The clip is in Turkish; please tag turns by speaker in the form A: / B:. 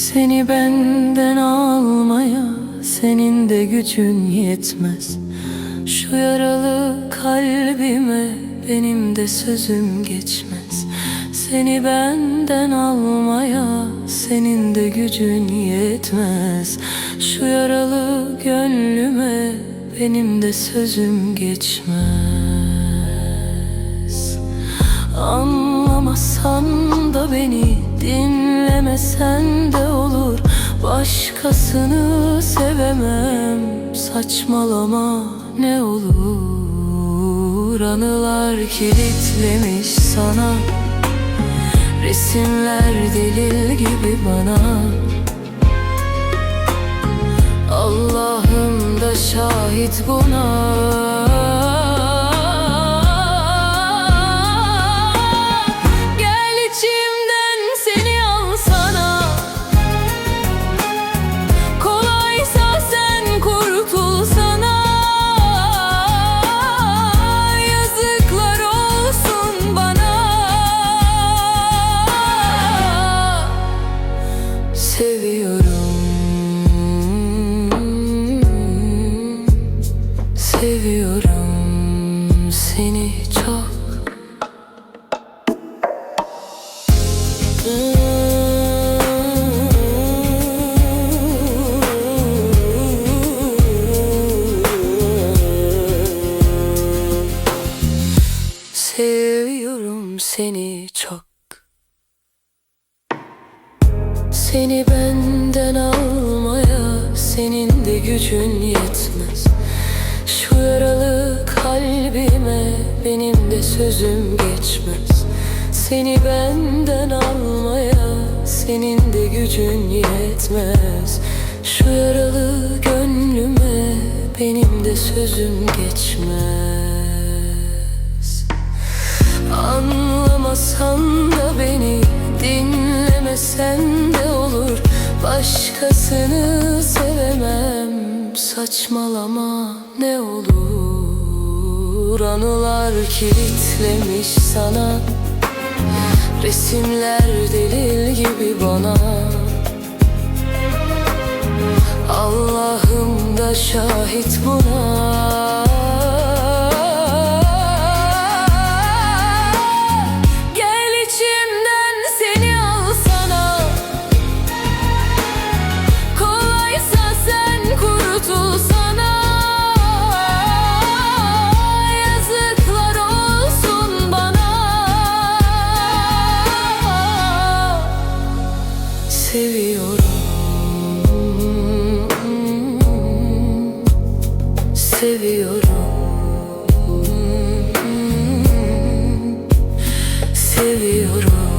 A: Seni benden almaya senin de gücün yetmez. Şu yaralı kalbime benim de sözüm geçmez. Seni benden almaya senin de gücün yetmez. Şu yaralı gönlüme benim de sözüm geçmez Anlamasan da beni dinlemesen de olur. Başkasını sevemem saçmalama ne olur. Anılar kilitlemiş sana Resimler delil gibi bana. Allah'ım da şahit buna Seviyorum seni çok. Seni benden almaya senin de gücün yetmez. Şu yaralı kalbime benim de sözüm geçmez Seni benden almaya senin de gücün yetmez. Şu yaralı gönlüme benim de sözüm geçmez. Anlamasan da beni dinlemesen de olur. Başkasını sevemem saçmalama ne olur. Anılar kilitlemiş sana Resimler delil gibi bana. Allah'ım da şahit buna seviyorum. Seviyorum. Seviyorum.